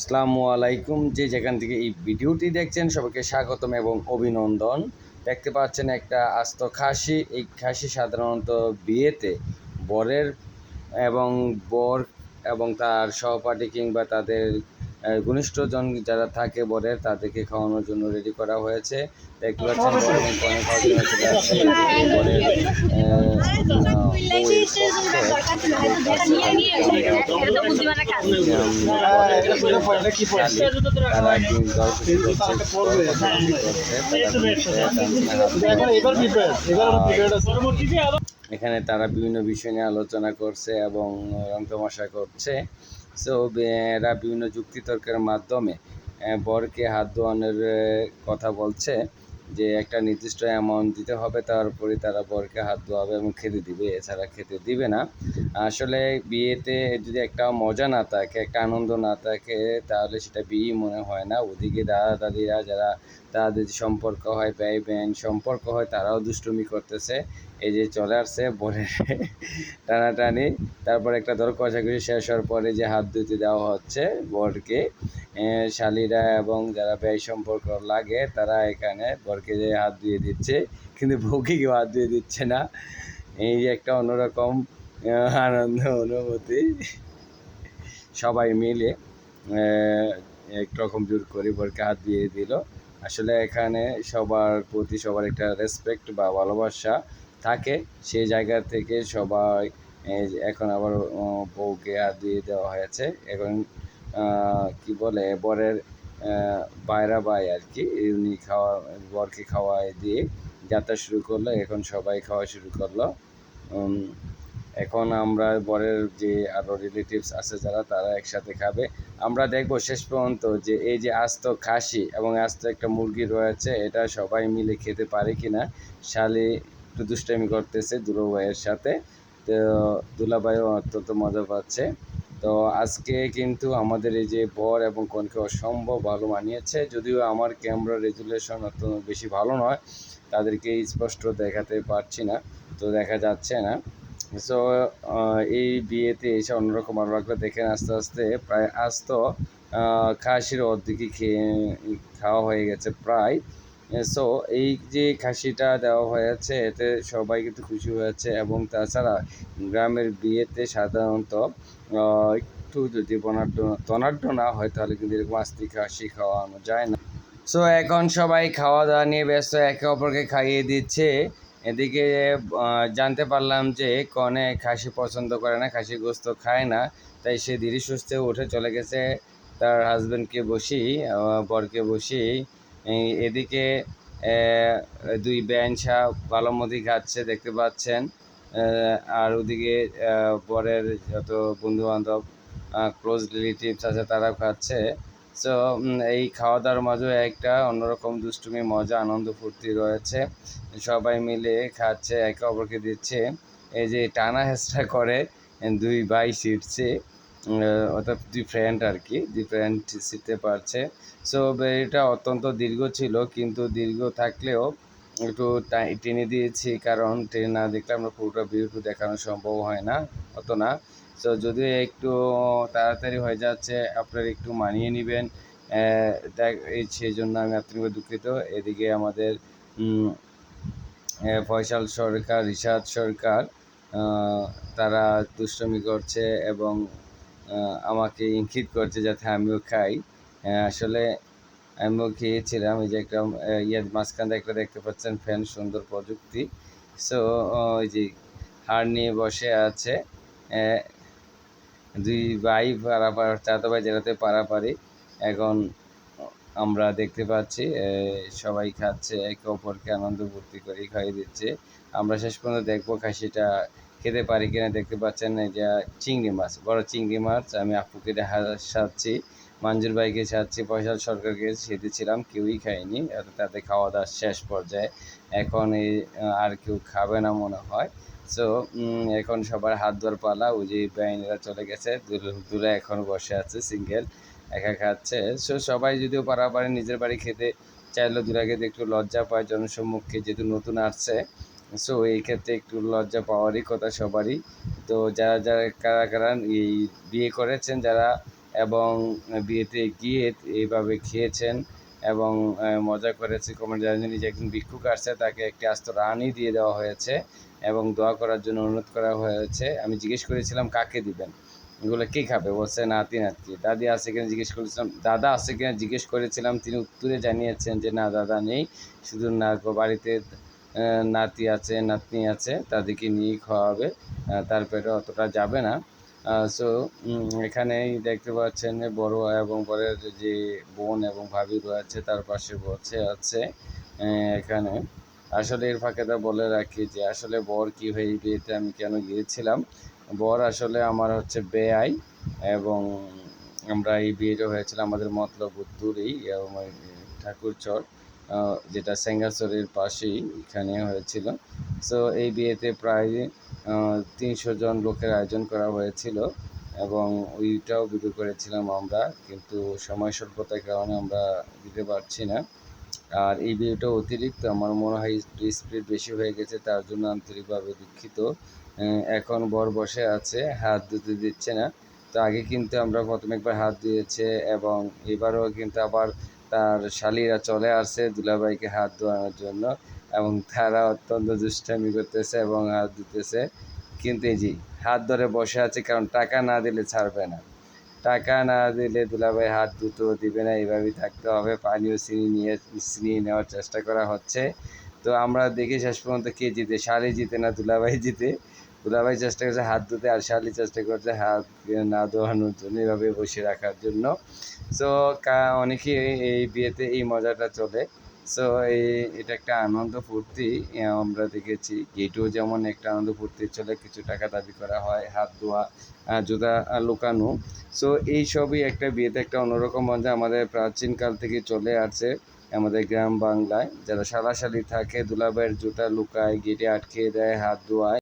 আসসালামু আলাইকুম। যে যেখান থেকে এই ভিডিওটি দেখছেন, সবাইকে স্বাগতম এবং অভিনন্দন। দেখতে পাচ্ছেন একটা আস্ত খাসি। এই খাসি সাধারণত বিয়েতে বরের এবং বর এবং তার সহপাঠী কিংবা তাদের ঘনিষ্ঠজন যারা থাকে বরের, তাদেরকে খাওয়ানোর জন্য রেডি করা হয়েছে। দেখতে পাচ্ছেন এখানে তারা বিভিন্ন বিষয় নিয়ে আলোচনা করছে এবং রং করছে। সো এরা বিভিন্ন যুক্তিতর্কের মাধ্যমে বরকে হাত ধোয়ানোর কথা বলছে। যে একটা নির্দিষ্ট অ্যামাউন্ট দিতে হবে তারপরে তারা বরকে হাত ধোয়াবে এবং খেতে দিবে, এছাড়া খেতে দিবে না। আসলে বিয়েতে যদি একটা মজা না থাকে, একটা আনন্দ না থাকে, তাহলে সেটা বিয়ে মনে হয় না। ওদিকে দাদা দাদিরা যারা তাদের সম্পর্ক হয় ব্যয় ব্যান সম্পর্ক হয়, তারাও দুষ্টুমি করতেছে। এই যে চলে আসছে বরে টানাটানি। তারপর একটা দর কষাকষি শেষ হওয়ার পরে যে হাত ধুতে দেওয়া হচ্ছে বরকে শালীরা এবং যারা ব্যয় সম্পর্ক লাগে, তারা এখানে বরকে হাত দিয়ে দিচ্ছে, কিন্তু বউকে কেউ হাত দিয়ে দিচ্ছে না। এই যে একটা অন্যরকম আনন্দ, অনুভূতি। সবাই মিলে একরকম জোর করে বরকে হাত দিয়ে দিল। আসলে এখানে সবার প্রতি সবার একটা রেসপেক্ট বা ভালোবাসা থাকে। সেই জায়গা থেকে সবাই এখন আবার বউকে হাত দিয়ে দেওয়া হয়েছে। এখন কি বলে, বরের বাইরা বাই আর কি, উনি খাওয়া, বরকে খাওয়াই দিয়ে যাত্রা শুরু করল, এখন সবাই খাওয়া শুরু করল। এখন আমরা বরের যে আরও রিলেটিভস আছে যারা, তারা একসাথে খাবে। আমরা দেখব শেষ পর্যন্ত যে এই যে আস্ত খাসি এবং আস্ত একটা মুরগি রয়েছে, এটা সবাই মিলে খেতে পারে কিনা শালি একটু দুষ্টামি করতেছে দুলাভাইয়ের সাথে। তো দুলাভাইও অত্যন্ত মজা পাচ্ছে। তো আজকে কিন্তু আমাদের এই যে বর এবং কনকে অসম্ভব ভালো মানিয়েছে। যদিও আমার ক্যামেরা রেজুলেশন অত বেশি ভালো নয় তাদেরকে স্পষ্ট দেখাতে পারছি না তো দেখা যাচ্ছে না। সো এই বিয়েতে এসে অন্যরকম ভালো লাগল দেখেন আস্তে আস্তে প্রায় আজ তো আহ, খাসির অর্ধেকই খেয়ে খাওয়া হয়ে গেছে প্রায়। সো এই যে খাসিটা দেওয়া হয়েছে, এতে সবাই কিন্তু খুশি হয়েছে এবং তাছাড়া গ্রামের বিয়েতে সাধারণত একটু যদি বনাঢ্য ধনাঢ্য না হয়, তাহলে কিন্তু এরকম আস্তি খাসি খাওয়ানো যায় না। সো এখন সবাই খাওয়া দাওয়া নিয়ে ব্যস্ত, একে অপরকে খাইয়ে দিচ্ছে। এদিকে জানতে পারলাম যে কনে খাসি পছন্দ করে না, খাসি গোস্ত খায় না, তাই সে ধীরে সুস্থে উঠে চলে গেছে। তার হাজব্যান্ডকে বসি বরকে বসি এদিকে দুই ব্যাঞ্চা ভালো মতি খাচ্ছে, দেখতে পাচ্ছেন। আর ওদিকে বরের যত বন্ধু বান্ধব ক্লোজ রিলেটিভস আছে, তারাও খাচ্ছে। সো এই খাওয়া দাওয়ার মাঝে একটা অন্যরকম দুষ্টুমি, মজা, আনন্দ, ফুর্তি রয়েছে। সবাই মিলে খাচ্ছে, একে অপরকে দিচ্ছে। এই যে টানা হেঁচড়া করে, দুই ভাই ছিটছে। অর্থাৎ দুই ফ্রেন্ড আর কি ফ্রেন্ড ছিটতে পারছে। সো এটা অত্যন্ত দীর্ঘ ছিল, কিন্তু দীর্ঘ থাকলেও একটু টেনে দিয়েছি, কারণ টেনে না দেখলে আমরা পুরোটা ভিডিওটু দেখানো সম্ভব হয় না, অত না। সো যদি একটু তাড়াতাড়ি হয়ে যাচ্ছে, আপনারা একটু মানিয়ে নেবেন। সেই জন্য আমি আত্মীয় দুঃখিত। এদিকে আমাদের ফয়সাল সরকার, রিশাদ সরকার তারা দুষ্টমি করছে এবং আমাকে ইঙ্গিত করছে যাতে আমিও খাই। আসলে আমিও খেয়েছিলাম এই যে একটা আহ, ইয়ের মাঝখানে একটা দেখতে পাচ্ছেন ফ্যান সুন্দর প্রযুক্তি। সো ওই যে হাড় নিয়ে বসে আছে দুই ভাই পারাপার চাতো ভাই যেটাতে পারাপারি। এখন আমরা দেখতে পাচ্ছি সবাই খাচ্ছে একে অপরকে আনন্দ ফুর্তি করে খাইয়ে দিচ্ছে। আমরা শেষ পর্যন্ত দেখব খাসিটা খেতে পারি কিনা দেখতে পাচ্ছেন এই যে চিংড়ি মাছ, বড় চিংড়ি মাছ আমি আপুকে দেখা- সাচ্ছি মঞ্জুর ভাইকে সাচ্ছি পয়সা সরকারকে সেদিয়েছিলাম কেউই খায়নি তাতে খাওয়া দাওয়া শেষ পর্যায়ে। এখন এই, আর কেউ খাবে না মনে হয়। সো এখন সবার হাত ধোয়ার পালা, ওই যে বাইনেরা চলে গেছে, দূরে এখন বসে আছে সিঙ্গেল একা খাচ্ছে। সো সবাই যদিও পারাপারে নিজের বাড়ি খেতে চাইলেও দূরে খেতে একটু লজ্জা পায়, জনসম্মুখে যেহেতু নতুন আসছে সো এই ক্ষেত্রে একটু লজ্জা পাওয়ারই কথা সবারই। তো যারা যারা, কারা কারা এই বিয়ে করেছেন, যারা এবং বিয়েতে গিয়ে এইভাবে খেয়েছেন এবং মজা করেছে কমেন্ট জানিয়ে যে একজন ভিক্ষুক আসছে, তাকে একটি আস্ত রানি দিয়ে দেওয়া হয়েছে এবং দোয়া করার জন্য অনুরোধ করা হয়েছে। আমি জিজ্ঞেস করেছিলাম, কাকে দিবেন? এগুলো কে খাবে? বলছে, নাতি নাতকি দাদি আছে কিনা? জিজ্ঞেস করেছিলাম, দাদা আছে কিনা? জিজ্ঞেস করেছিলাম, তিনি উত্তরে জানিয়েছেন যে, না, দাদা নেই। শুধু না বাড়িতে নাতি আছে, নাতনি আছে, তাদেরকে নিয়েই খাওয়াবে তার পেটে অতটা যাবে না। সো এখানেই দেখতে পাচ্ছেন বড় এবং বড়ের যে বোন এবং ভাবি রয়েছে, তার পাশে বসে আছে এখানে। আসলে এর ফাঁকে তো বলে রাখি যে, আসলে বর কি হয়ে বিয়েতে আমি কেন গিয়েছিলাম? বর আসলে আমার হচ্ছে বেআই এবং আমরা এই বিয়েটা হয়েছিল আমাদের মতলব ওই ঠাকুরচর। যেটা সেঙ্গাচরের পাশেই এখানে হয়েছিল। সো এই বিয়েতে প্রায় তিনশো জন লোকের আয়োজন করা হয়েছিল এবং ওইটাও ভিডিও করেছিলাম আমরা, কিন্তু সময় স্বল্পতার কারণে আমরা দিতে পারছি না। আর এই ভিডিওটা অতিরিক্ত, আমার মনে হয় স্পিড বেশি হয়ে গেছে, তার জন্য আন্তরিকভাবে দুঃখিত। এখন বর বসে আছে, হাত ধুতে দিচ্ছে না। তো আগে কিন্তু আমরা প্রথমে একবার হাত দিয়েছে এবং এবারও কিন্তু আবার তার শালিরা চলে আসছে দুলাভাইকে হাত ধোয়ানোর জন্য এবং তারা অত্যন্ত দুষ্টামি করতেছে এবং হাত দিতেছে কিন্তু জি হাত ধরে বসে আছে, কারণ টাকা না দিলে ছাড়বে না। টাকা না দিলে দুলাভাই হাত দুটো দিবে না, এইভাবেই থাকতে হবে। পানীয় চিনি নিয়ে, চিনি নেওয়ার চেষ্টা করা হচ্ছে। তো আমরা দেখি শেষ পর্যন্ত কে জিতে, শালি জিতে না দুলাভাই জিতে? দুলাভাই চেষ্টা করছে হাত ধুতে আর শালি চেষ্টা করছে হাত না ধোয়ানোর জন্য এইভাবে বসে রাখার জন্য। সো অনেকেই এই বিয়েতে এই মজাটা চলে। সো এই, এটা একটা আনন্দ ফুর্তি আমরা দেখেছি। গেটেও যেমন একটা আনন্দ ফুর্তি চলে, কিছু টাকা দাবি করা হয়, হাত ধোয়া জুতা লুকানো। সো এই সবই একটা বিয়েতে একটা অন্যরকম মজা আমাদের প্রাচীনকাল থেকে চলে আসছে আমাদের গ্রাম বাংলায়। যারা শালাশালি থাকে, দুলাভাইয়ের জুতা লুকায়, গেটে আটকে দেয়, হাত ধোয়ায়।